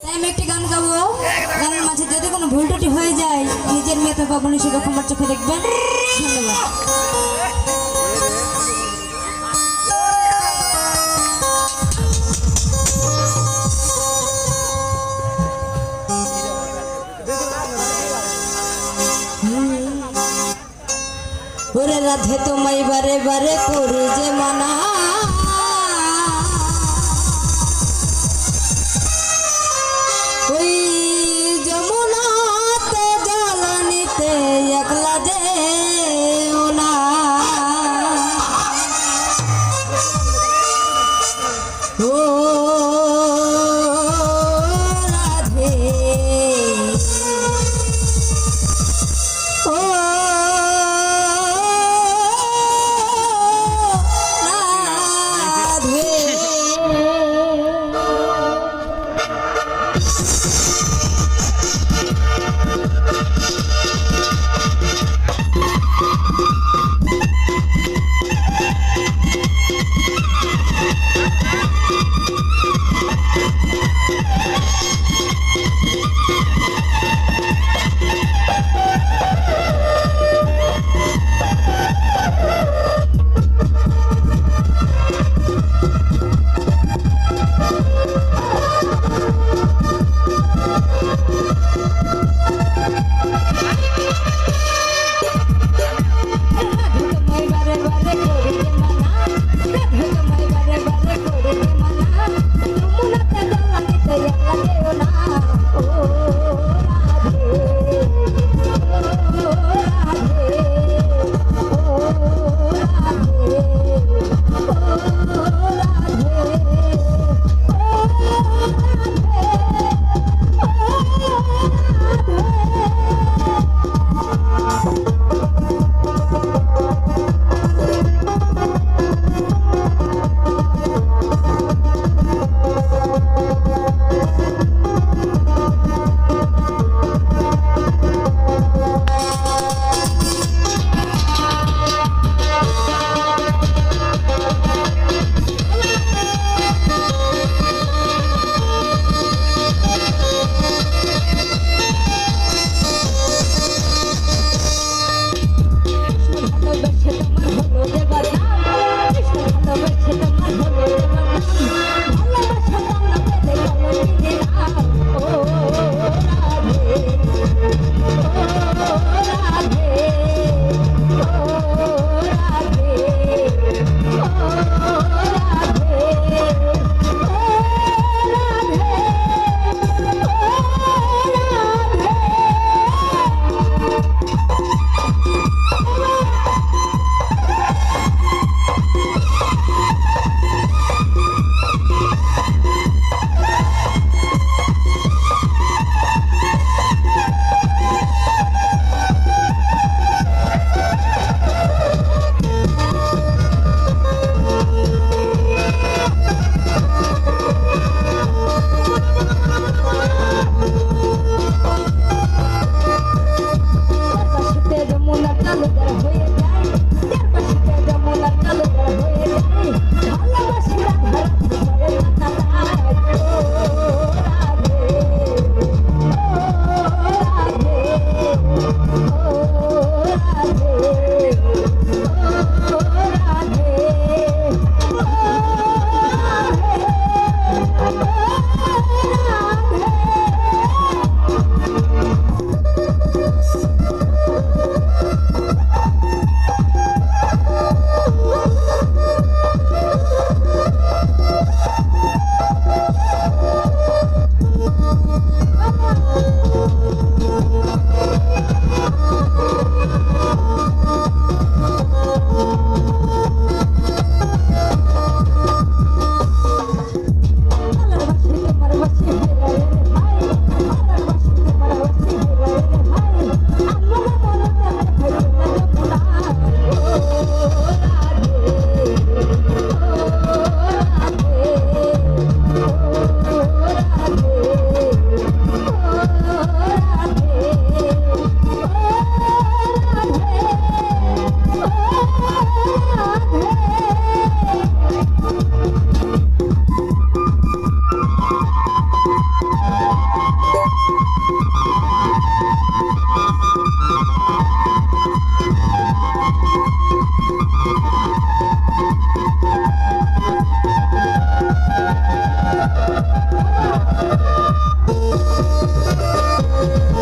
আমি একটি গান গাবো। গানের মাঝে যদি কোনো ভুল ত্রুটি হয়ে যায়, নিজের মেয়ে অথবা বোন হিসেবে ক্ষমার চোখে দেখবেন। ধন্যবাদ। ওরে রাধে তোমায় বারে বারে করি যে মানা। ও রাধে। ও Radhe.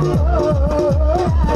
oh, oh, oh, oh